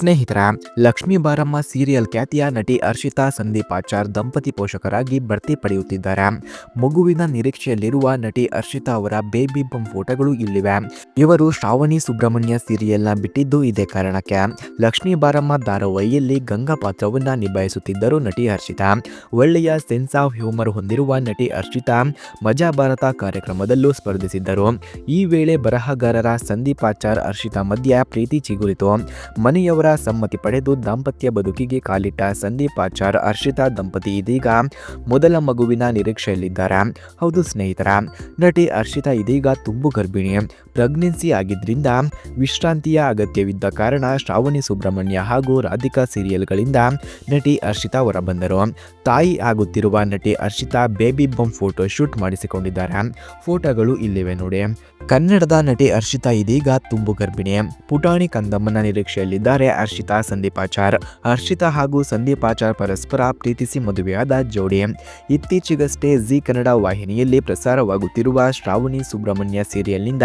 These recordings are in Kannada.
ಸ್ನೇಹಿತರ, ಲಕ್ಷ್ಮೀ ಬಾರಮ್ಮ ಸೀರಿಯಲ್ ಖ್ಯಾತಿಯ ನಟಿ ಹರ್ಷಿತಾ ಸಂದೀಪ್ ಆಚಾರ್ ದಂಪತಿ ಪೋಷಕರಾಗಿ ಬಡ್ತಿ ಪಡೆಯುತ್ತಿದ್ದಾರೆ. ಮಗುವಿನ ನಿರೀಕ್ಷೆಯಲ್ಲಿರುವ ನಟಿ ಅರ್ಷಿತಾ ಅವರ ಬೇಬಿ ಬಂ ಫೋಟೋಗಳು ಇಲ್ಲಿವೆ. ಇವರು ಶ್ರಾವಣಿ ಸುಬ್ರಹ್ಮಣ್ಯ ಸೀರಿಯಲ್ನ ಬಿಟ್ಟಿದ್ದು ಇದೇ ಕಾರಣಕ್ಕೆ. ಲಕ್ಷ್ಮೀ ಬಾರಮ್ಮ ಧಾರಾವಾಹಿಯಲ್ಲಿ ಗಂಗಾ ಪಾತ್ರವನ್ನ ನಿಭಾಯಿಸುತ್ತಿದ್ದರು ನಟಿ ಹರ್ಷಿತಾ ಒಳ್ಳೆಯ ಸೆನ್ಸ್ ಆಫ್ ಹ್ಯೂಮರ್ ಹೊಂದಿರುವ ನಟಿ ಅರ್ಷಿತಾ ಮಜಾ ಭಾರತ ಕಾರ್ಯಕ್ರಮದಲ್ಲೂ ಸ್ಪರ್ಧಿಸಿದ್ದರು. ಈ ವೇಳೆ ಬರಹಗಾರರ ಸಂದೀಪ್ ಆಚಾರ್ ಹರ್ಷಿತಾ ಮಧ್ಯ ಪ್ರೀತಿ ಚಿಗುರಿತು. ಮನೆಯವರ ಸಮ್ಮತಿ ಪಡೆದು ದಾಂಪತ್ಯ ಬದುಕಿಗೆ ಕಾಲಿಟ್ಟ ಸಂದೀಪ್ ಆಚಾರ್, ಹರ್ಷಿತಾ ದಂಪತಿ ಇದೀಗ ಮೊದಲ ಮಗುವಿನ ನಿರೀಕ್ಷೆಯಲ್ಲಿದ್ದಾರೆ. ಹೌದು ಸ್ನೇಹಿತರ, ನಟಿ ಹರ್ಷಿತಾ ಇದೀಗ ತುಂಬು ಗರ್ಭಿಣಿ. ಪ್ರೆಗ್ನೆನ್ಸಿ ಆಗಿದ್ರಿಂದ ವಿಶ್ರಾಂತಿಯ ಅಗತ್ಯವಿದ್ದ ಕಾರಣ ಶ್ರಾವಣಿ ಸುಬ್ರಹ್ಮಣ್ಯ ಹಾಗೂ ರಾಧಿಕಾ ಸೀರಿಯಲ್ಗಳಿಂದ ನಟಿ ಹರ್ಷಿತಾ ಹೊರಬಂದರು. ತಾಯಿ ಆಗುತ್ತಿರುವ ನಟಿ Arshitha baby bump photo shoot ಮಾಡಿಸಿಕೊಂಡಿದ್ದಾರೆ. ಫೋಟೋಗಳು ಇಲ್ಲಿವೆ ನೋಡಿ. ಕನ್ನಡದ ನಟಿ ಅರ್ಷಿತಾ ಇದೀಗ ತುಂಬು ಗರ್ಭಿಣಿ. ಪುಟಾಣಿ ಕಂದಮ್ಮನ ನಿರೀಕ್ಷೆಯಲ್ಲಿದ್ದಾರೆ. ಹರ್ಷಿತಾ ಸಂದೀಪಾಚಾರ್ ಹರ್ಷಿತಾ ಹಾಗೂ ಸಂದೀಪಾಚಾರ್ ಪರಸ್ಪರ ಪ್ರೀತಿಸಿ ಮದುವೆಯಾದ ಜೋಡಿ. ಇತ್ತೀಚೆಗಷ್ಟೇ ಜಿ ಕನ್ನಡ ವಾಹಿನಿಯಲ್ಲಿ ಪ್ರಸಾರವಾಗುತ್ತಿರುವ ಶ್ರಾವಣಿ ಸುಬ್ರಹ್ಮಣ್ಯ ಸೀರಿಯಲ್ನಿಂದ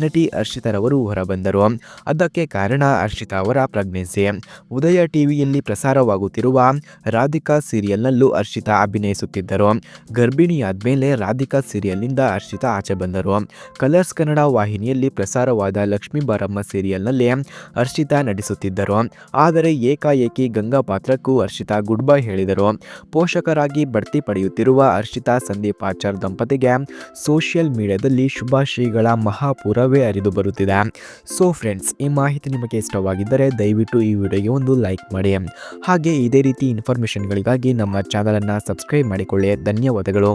ನಟಿ ಹರ್ಷಿತಾರವರು ಹೊರಬಂದರು. ಅದಕ್ಕೆ ಕಾರಣ ಹರ್ಷಿತಾ ಅವರ ಪ್ರೆಗ್ನೆನ್ಸಿ. ಉದಯ ಟಿವಿಯಲ್ಲಿ ಪ್ರಸಾರವಾಗುತ್ತಿರುವ ರಾಧಿಕಾ ಸೀರಿಯಲ್ನಲ್ಲೂ ಹರ್ಷಿತಾ ಅಭಿನಯಿಸುತ್ತಿದ್ದರು. ಗರ್ಭಿಣಿಯಾದ್ಮೇಲೆ ರಾಧಿಕಾ ಸೀರಿಯಲ್ನಿಂದ ಹರ್ಷಿತಾ ಆಚೆ ಬಂದರು. ಕಲರ್ಸ್ ಕನ್ನಡ ವಾಹಿನಿಯಲ್ಲಿ ಪ್ರಸಾರವಾದ ಲಕ್ಷ್ಮೀ ಬಾರಮ್ಮ ಸೀರಿಯಲ್ನಲ್ಲಿ ಹರ್ಷಿತಾ ನಟಿಸುತ್ತಿದ್ದರು. ಆದರೆ ಏಕಾಏಕಿ ಗಂಗಾ ಪಾತ್ರಕ್ಕೂ ಹರ್ಷಿತಾ ಗುಡ್ ಬೈ ಹೇಳಿದರು. ಪೋಷಕರಾಗಿ ಬಡ್ತಿ ಪಡೆಯುತ್ತಿರುವ ಹರ್ಷಿತಾ, ಸಂದೀಪ್ ಆಚಾರ್ ದಂಪತಿಗೆ ಸೋಷಿಯಲ್ ಮೀಡಿಯಾದಲ್ಲಿ ಶುಭಾಶಯಗಳ ಮಹಾಪೂರವೇ ಹರಿದು ಬರುತ್ತಿದೆ. ಸೊ ಫ್ರೆಂಡ್ಸ್ ಈ ಮಾಹಿತಿ ನಿಮಗೆ ಇಷ್ಟವಾಗಿದ್ದರೆ ದಯವಿಟ್ಟು ಈ ವಿಡಿಯೋಗೆ ಒಂದು ಲೈಕ್ ಮಾಡಿ. ಹಾಗೆ ಇದೇ ರೀತಿ ಇನ್ಫಾರ್ಮೇಷನ್ಗಳಿಗಾಗಿ ನಮ್ಮ ಚಾನಲನ್ನು ಸಬ್ಸ್ಕ್ರೈಬ್ ಮಾಡಿಕೊಳ್ಳಿ. ಧನ್ಯವಾದಗಳು.